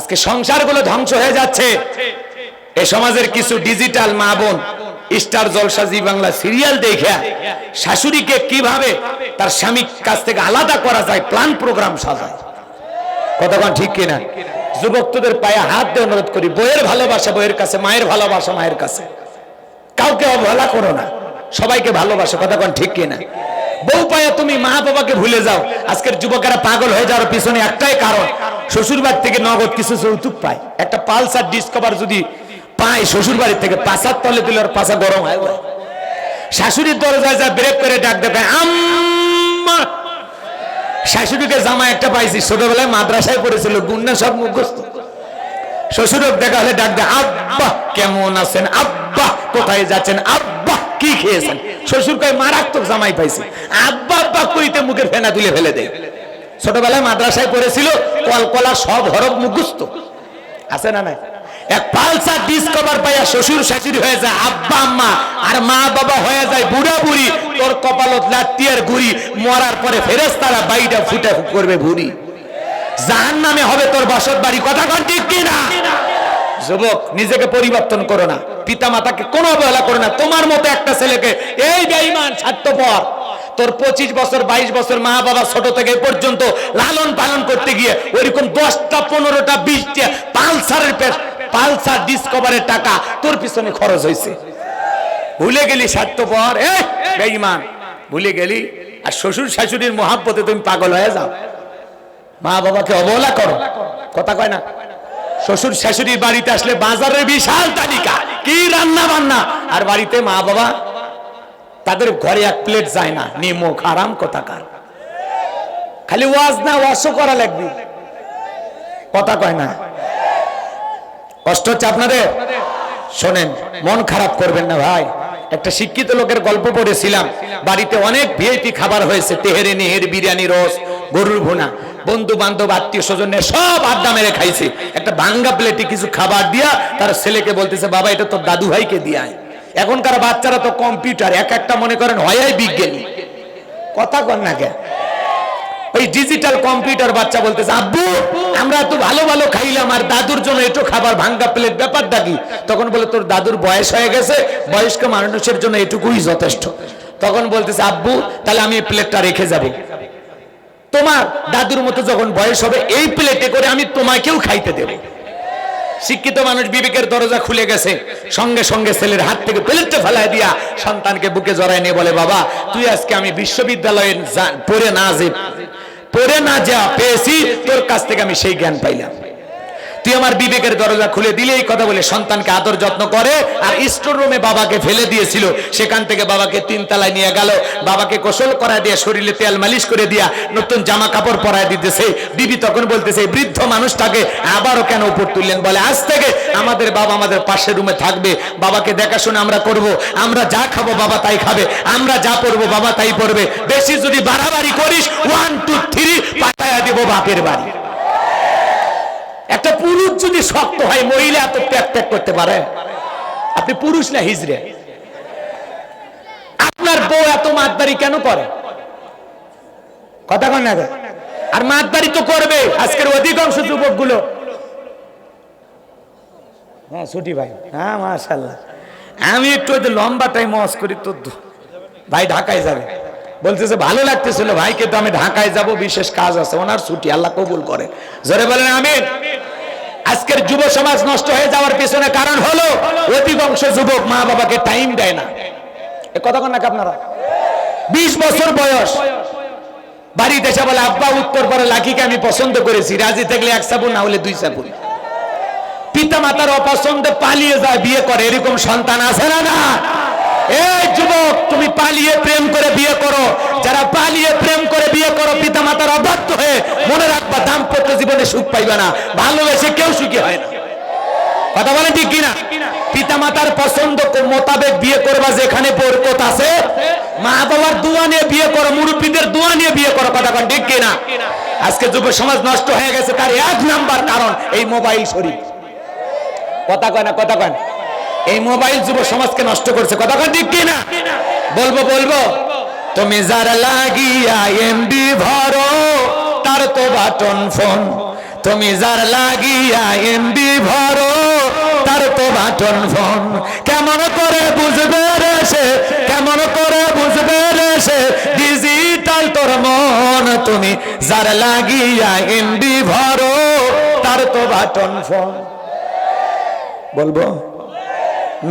আজকে সংসারগুলো ধ্বংস হয়ে যাচ্ছে। এ সমাজের কিছু ডিজিটাল মা বোন Star Jalsha, Zee Bangla serial দেখে শাশুড়িকে কীভাবে তার স্বামীর কাছ থেকে আলাদা করা যায় প্ল্যান প্রোগ্রাম সাজায়। কতক্ষণ ঠিক কিনা? যুবকদের পায়ে হাত দিয়ে অনুরোধ করি, বইয়ের ভালোবাসা বইয়ের কাছে, মায়ের ভালোবাসা মায়ের কাছে। কাউকে অবহেলা করো না, সবাইকে ভালোবাসো কতক্ষণ ঠিক কিনা? বউ পায়ে তুমি মা বাবাকে ভুলে যাও। আজকের যুবকেরা পাগল হয়ে যাওয়ার পিছনে একটাই কারণ শ্বশুর বাড়ি থেকে নগদ কিছু যৌতুক পায়। একটা পালসার ডিসকভার যদি পায় শ্বশুর বাড়ি থেকে, পাশার তলে দিলে ওর পাশা গরম হয়। শাশুড়ির দরজায় যা ব্রেক করে ডাক দেবে আম্মা! শাশুড়িকে জামা একটা পাইছি, ছোটবেলায় মাদ্রাসায় পড়েছিল গুন্না সব মুখস্থ। শ্বশুরক দেখা হলে ডাক দেয়, আব্বা, কেমন আছেন? আব্বা, কোথায় যাচ্ছেন? আব্বা কি খেয়েছেন? শ্বশুর কয়, মারাত্মক জামাই পাইছে। আব্বা আব্বা কইতে মুখের ফেনা তুলে ফেলে দেয়। ছোটবেলায় মাদ্রাসায় পড়েছিল কলকলা সব হরফ মুখস্থ। আছে না নাই? এক পালসার ডিসকভার পাইয়া শ্বশুর শাশুড়ি হয়ে যায়, আব্বা আম্মা, আর মা বাবা হয়ে যায় বুড়া বুড়ি। তোর কপালত লাত্তিয়ার গুড়ি, মরার পরে ফেরেস তারা বাইটা ফুটা করবে ভুড়ি। জাহান নামে হবে তোর বসত বাড়ি, কথা কন ঠিক কিনা? যুবক, নিজেকে পরিবর্তন করো না। পিতা মাতাকে কোনো অবহেলা করো না। তোমার মতো একটা ছেলেকে এই বেঈমান স্বার্থপর। তোর পঁচিশ বছর, বাইশ বছর মা বাবা ছোট থেকে পর্যন্ত লালন পালন করতে গিয়ে ওইরকম দশটা, পনেরোটা, বিশটা পালসারের পালসার ডিসকভারের টাকা তোর পিছনে খরচ হয়েছে। ভুলে গেলি স্বার্থপর, এ বেঈমান। ভুলে গেলি? আর শ্বশুর শাশুড়ির মহাব্বতে তুমি পাগল হয়ে যাও। মা বাবাকে অবহেলা করো। কথা কয় না? শ্বশুর শাশুড়ির বাড়িতে আসলে বাজারের বিশাল তালিকা। কি রান্না বান্না? আর বাড়িতে মা বাবা, তাদের ঘরে এক প্লেট যায় না। নিমক আরাম কথাকার খালি ওয়াজ না, ওয়াজও করা লাগবে। কথা কয় না। কষ্ট হচ্ছে আপনাদের? শোনেন, মন খারাপ করবেন না ভাই। একটা শিক্ষিত লোকের গল্প পড়েছিলাম। বাড়িতে অনেক ভিআইপি খাবার হয়েছে। তেহেরে, নেহের, বিরিয়ানি রস গরুর ভুনা। বন্ধু বান্ধব আত্মীয় স্বজনের সব আড্ডা মেরে খাইছে। একটা ভাঙ্গা প্লেটে কিছু খাবার দিয়া তার ছেলেকে বলতেছে, বাবা, এটা তো দাদু ভাইকে দিয়ায় এখনকার বাচ্চারা তো কম্পিউটার, এক একটা মনে করেন হয় বিজ্ঞানী। কথা কর না কে ওই ডিজিটাল কম্পিউটার বাচ্চা বলতেছে, আব্বু, আমরা তো ভালো ভালো খাইলাম, আর দাদুর জন্য একটু খাবার, ভাঙ্গা প্লেট, ব্যাপারটা কি? তখন বলে, তোর দাদুর বয়স হয়ে গেছে, বয়স্ক মানুষের জন্য এটুকুই যথেষ্ট। তখন বলতেছে, আব্বু, তাহলে আমি প্লেটটা রেখে যাব। তোমার দাদুর মতো যখন বয়স হবে, এই প্লেটে করে আমি তোমাকেও খাইতে দেব। শিক্ষিত মানুষ বিবেকের দরজা খুলে গেছে, সঙ্গে সঙ্গে ছেলের হাত থেকে প্লেটটা ফেলাই দিয়া সন্তানকে বুকে জড়ায় নিয়ে বলে, বাবা, তুই আজকে আমি বিশ্ববিদ্যালয়ে পড়ে না যে, পড়ে না যা পেয়েছি, তোর কাছ থেকে আমি সেই জ্ঞান পাইলাম। তুই আমার বিবেকের দরজা খুলে দিলে এই কথা বলে সন্তানকে আদর যত্ন করে আর স্টোর রুমে বাবাকে ফেলে দিয়েছিল। সেখান থেকে বাবাকে তিন তলায় নিয়ে গেল। বাবাকে গোসল করায় দিয়ে শরীরে তেল মালিশ করে দিয়া নতুন জামা কাপড় পরায় দিতেছে। বিবি তখন বলতেছে, বৃদ্ধ মানুষটাকে আবারও কেন উপর তুললেন? বলে, আজ থেকে আমাদের বাবা আমাদের পাশের রুমে থাকবে। বাবাকে দেখাশোনা আমরা করব। আমরা যা খাব বাবা তাই খাবে। আমরা যা পড়ব বাবা তাই পড়বে বেশি যদি বাড়াবাড়ি করিস ওয়ান টু থ্রি পাঠায়া দেবো বাপের বাড়ি। একটা পুরুষ যদি শক্ত হয় মহিলা এত ত্যাগ ত্যাগ করতে পারে। আপনি পুরুষ না হিজড়ে? আপনার বউ এত মাতবাড়ি কেন করে? কথা কন না আর মাতবাড়ি তো করবে আজকের অধিকাংশ যুবকগুলো হ্যাঁ ছুটি ভাই। হ্যাঁ মাশাল্লাহ আমি একটু লম্বা টাইম মস করি তো ভাই ঢাকায় যাবে। বলতেছে, ভালো লাগতেছিল ভাই, কিন্তু আমি ঢাকায় যাব, বিশেষ কাজ আছে, ওনার ছুটি, আল্লাহ কবুল করে। জোরে বলেন, আমিন। আজকের যুব সমাজ নষ্ট হয়ে যাওয়ার পিছনে কারণ হলো, অধিকাংশ যুবক মা বাবাকে টাইম দেয় না। এ কথা কন আপনারা? বিশ বছর বয়স। বাড়িতে এসে বলে, আব্বা, উত্তর পরে লাকিকে আমি পছন্দ করেছি, রাজি থাকলে এক সাবুন, না হলে দুই সাবুন। পিতা মাতার অপছন্দে পালিয়ে যায়, বিয়ে করে, এরকম সন্তান আছে না না? এই যুবক, তুমি পালিয়ে প্রেম করে বিয়ে করো। যারা পালিয়ে প্রেম করে বিয়ে করো পিতা মাতার হয়ে মনে রাখবা, দাম্পত্য জীবনে সুখ না। ভালোবেসে কেউ সুখী হয় না। কথা বলেন ঠিক কিনা? পিতা মাতার পছন্দ মোতাবেক বিয়ে করবা, যেখানে বরকত আছে। মা বাবার দোয়া নিয়ে বিয়ে করো, মুরব্বীদের দোয়া নিয়ে বিয়ে করো, কথা কন ঠিক কিনা? আজকে যুব সমাজ নষ্ট হয়ে গেছে, তার এক নাম্বার কারণ এই মোবাইল শরীফ কথা কয় না, কথা কয় না। এই মোবাইল যুব সমাজকে নষ্ট করছে। কথা ঠিক কিনা? বলব বলব। তুমি যার লাগিয়া এমবি ভরো, তার তো বাটন ফোন। তুমি যার লাগিয়া এমবি ভরো, তার তো বাটন ফোন। কেমন করে বুঝবে রে সে? কেমন করে বুঝবে রে সে? ডিজিটাল তোর মন। তুমি যার লাগিয়া এমবি ভরো, তার তো বাটন ফোন। বলব।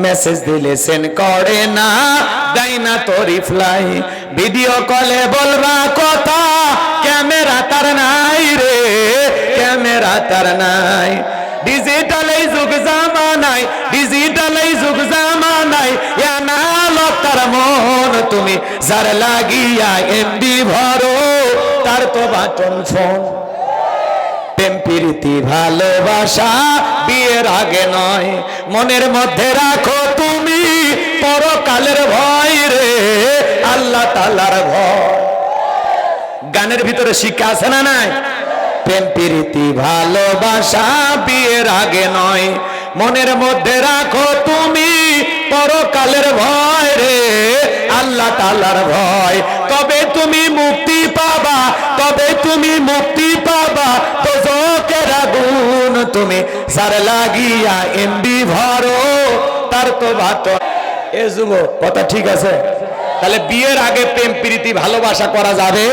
মেসেজ দিলে সেন্ড করে না, দেয় না তো রিপ্লাই। ভিডিও কলে বলবা কথা, ক্যামেরা তার নাই রে, ক্যামেরা তার নাই। ডিজিটাল এই যুগ জামানাই ডিজিটাল এই যুগ জামানাই এনালক তার মন, তুমি যার লাগিয়া এমবি ভরো, তার তো বাটন ফোন। প্রেম, প্রীতি, ভালোবাসা বিয়ের আগে নয়। মনের মধ্যে রাখো তুমি পরকালের ভয় রে, আল্লাহ তালার ভয়। গানের ভিতরে শিক্ষা আছে না নাই? প্রেম, প্রীতি, ভালোবাসা বিয়ের আগে নয়। মনের মধ্যে রাখো তুমি পরকালের ভয় রে, আল্লাহ তালার ভয়। তবে তুমি মুক্তি পাবা তবে তুমি মুক্তি পাবা তো চোখের আগুন তুমি সার লাগিয়া এমবি ভরো, তার তো ভাত। এ যুবক কথা ঠিক আছে? তাহলে বিয়ের আগে প্রেম, প্রীতি, ভালোবাসা করা যাবে।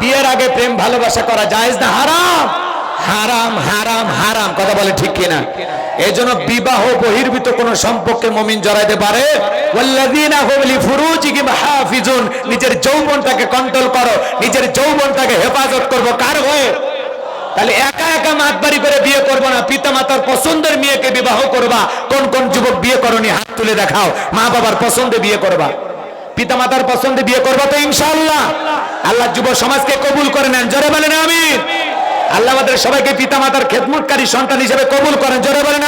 বিয়ের আগে প্রেম, ভালোবাসা করা যায় না? হারাম! হারাম হারাম হারাম। কথা বলে ঠিক কিনা? এই জন্য বিবাহ বহির্ভূত কোন সম্পর্কে মমিন জড়াইতে পারে? নিজের যৌবনটাকে কন্ট্রোল করো, নিজের যৌবনটাকে হেফাজত করব। কার হয়ে? তাহলে একা একা মাতবাড়ি করে বিয়ে করব না। পিতা মাতার পছন্দের মেয়েকে বিবাহ করবা। কোন কোন যুবক বিয়ে করনি, হাত তুলে দেখাও। মা বাবার পছন্দে বিয়ে করবা। পিতা মাতার পছন্দে বিয়ে করবা তো ইনশাল্লাহ আল্লাহ যুব সমাজকে কবুল করে নেন। জোরে বলেন আমি আল্লাহ আমাদের সবাইকে পিতা মাতার খেদমতকারী সন্তান হিসেবে কবুল করেন। জোরে বলেন